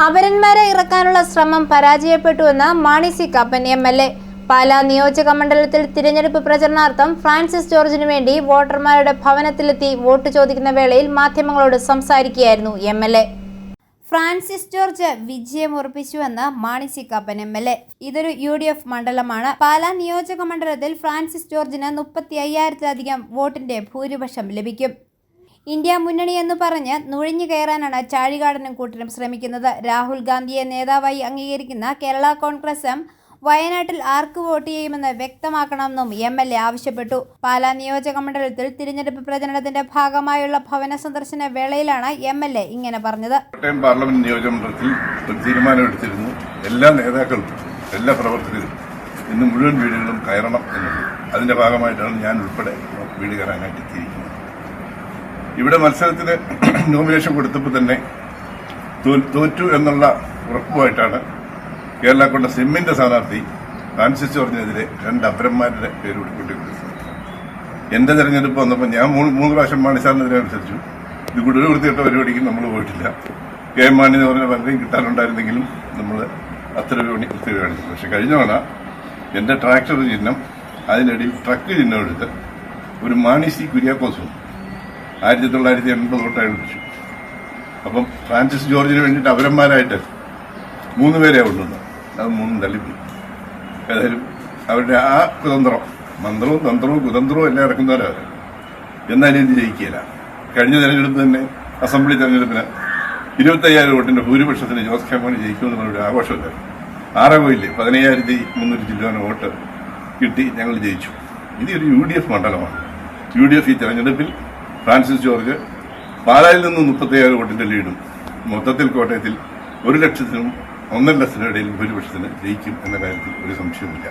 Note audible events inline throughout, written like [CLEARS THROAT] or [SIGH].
അപരന്മാരെ ഇറക്കാനുള്ള ശ്രമം പരാജയപ്പെട്ടുവെന്ന് Mani C Kappan M L A. Pala നിയോജക മണ്ഡലത്തിൽ തിരഞ്ഞെടുപ്പ് പ്രചരണാർത്ഥം ഫ്രാൻസിസ് ജോർജിനു വേണ്ടി വോട്ടർമാരുടെ ഭവനത്തിലെത്തി വോട്ട് ചോദിക്കുന്ന വേളയിൽ മാധ്യമങ്ങളോട് സംസാരിക്കുകയായിരുന്നു M L A. Francis George വിജയം ഉറപ്പിച്ചുവെന്ന് Mani C Kappan M L A. ഇതൊരു യു ഡി എഫ് മണ്ഡലമാണ്. പാലാ നിയോജക മണ്ഡലത്തിൽ ഫ്രാൻസിസ് ജോർജിന് മുപ്പത്തി അയ്യായിരത്തിലധികം വോട്ടിന്റെ ഭൂരിപക്ഷം ലഭിക്കും. ഇന്ത്യ മുന്നണി എന്ന് പറഞ്ഞ് നുഴഞ്ഞു കയറാനാണ് ചാഴികാടനും കൂട്ടരും ശ്രമിക്കുന്നത്. രാഹുൽ ഗാന്ധിയെ നേതാവായി അംഗീകരിക്കുന്ന കേരള കോൺഗ്രസും വയനാട്ടിൽ ആർക്ക് വോട്ട് ചെയ്യുമെന്ന് വ്യക്തമാക്കണമെന്നും എം എൽ എ ആവശ്യപ്പെട്ടു. പാലാ നിയോജക മണ്ഡലത്തിൽ തിരഞ്ഞെടുപ്പ് പ്രചരണത്തിന്റെ ഭാഗമായുള്ള ഭവന സന്ദർശന വേളയിലാണ് എം എൽ എ ഇങ്ങനെ പറഞ്ഞത്. പാർലമെന്റ് നിയോജകമണ്ഡലത്തിൽ മണ്ഡലത്തിൽ തീരുമാനമെടുത്തിരുന്നു എല്ലാ നേതാക്കളും എല്ലാ പ്രവർത്തകരും ഇന്ന് മുഴുവൻ വീടുകളും കയറണം എന്നുള്ളത് അതിന്റെ ഭാഗമായിട്ടാണ് ഞാൻ ഉൾപ്പെടെ വീട് കയറാനായിട്ട് എത്തിയിരിക്കുന്നത്. ഇവിടെ മത്സരത്തിന് [CLEARS THROAT] നോമിനേഷൻ കൊടുത്തപ്പോൾ തന്നെ തോറ്റു എന്നുള്ള ഉറപ്പുമായിട്ടാണ് കേരള കൊണ്ട സിമ്മിന്റെ സ്ഥാനാർത്ഥി ഫ്രാൻസിസ് ജോർജിനെതിരെ രണ്ട് അപരന്മാരുടെ പേര് കൊടുക്കുന്നത് എന്റെ തെരഞ്ഞെടുപ്പ് വന്നപ്പോൾ ഞാൻ മൂന്ന് മൂന്ന് പ്രാവശ്യം മാണി സാറിനെതിരെ അനുസരിച്ചു ഇത് കൂടെ ഒരു വൃത്തിയിട്ട പരിപാടിക്ക് നമ്മൾ പോയിട്ടില്ല. കെ എം മാണി എന്ന് പറഞ്ഞ പലരെയും കിട്ടാനുണ്ടായിരുന്നെങ്കിലും നമ്മൾ അത്ര പണി വൃത്തി പക്ഷെ കഴിഞ്ഞ തവണ എന്റെ ട്രാക്ടർ ചിഹ്നം അതിനിടയിൽ ട്രക്ക് ചിഹ്നം എടുത്ത് ഒരു മാണി സി കുര്യാക്കോസും ആയിരത്തി തൊള്ളായിരത്തി എൺപത് തൊട്ട് അനുവദിച്ചു അപ്പം ഫ്രാൻസിസ് ജോർജിന് വേണ്ടിയിട്ട് അവരന്മാരായിട്ട് മൂന്ന് പേരെ കൊണ്ടുവന്നു അത് മൂന്നും തള്ളിപ്പോയി ഏതായാലും അവരുടെ ആ കുതന്ത്രം മന്ത്രവും തന്ത്രവും കുതന്ത്രവും എല്ലാം ഇറക്കുന്നവരവർ എന്നാലും ഇത് ജയിക്കുകയില്ല. കഴിഞ്ഞ തെരഞ്ഞെടുപ്പ് തന്നെ അസംബ്ലി തെരഞ്ഞെടുപ്പിന് ഇരുപത്തയ്യായിരം വോട്ടിന്റെ ഭൂരിപക്ഷത്തിന് ജോസ് കെ മാണി ജയിക്കുമെന്ന് പറഞ്ഞൊരു ആഘോഷമില്ലായിരുന്നു ആറാകോയില്ലേ പതിനയ്യായിരത്തി മുന്നൂറ്റി ചില്ലുവാന വോട്ട് കിട്ടി ഞങ്ങൾ ജയിച്ചു. ഇതൊരു യു ഡി എഫ് മണ്ഡലമാണ്. യു ഡി എഫ് ഈ തെരഞ്ഞെടുപ്പിൽ ഫ്രാൻസിസ് ജോർജ് പാലായിൽ നിന്ന് മുപ്പത്തയ്യായിരം വോട്ടിന്റെ ലീഡും മൊത്തത്തിൽ കോട്ടയത്തിൽ ഒരു ലക്ഷത്തിനും ഒന്നര ലക്ഷത്തിനും ഇടയിൽ ഭൂരിപക്ഷത്തിന് ജയിക്കും എന്ന കാര്യത്തിൽ ഒരു സംശയവുമില്ല.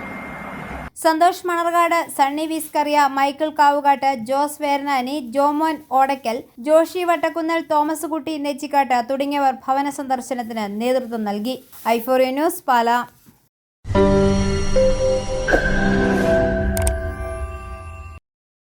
സന്തോഷ് മണർകാട് സണ്ണി വിസ്കറിയ മൈക്കിൾ കാവുകാട്ട് ജോസ് വേരനാനി ജോമോൻ ഓടയ്ക്കൽ ജോഷി വട്ടക്കുന്നൽ തോമസ് കുട്ടി നെച്ചിക്കാട്ട് തുടങ്ങിയവർ ഭവന സന്ദർശനത്തിന് നേതൃത്വം നൽകി. ഐഫോറിയ ന്യൂസ് പാല.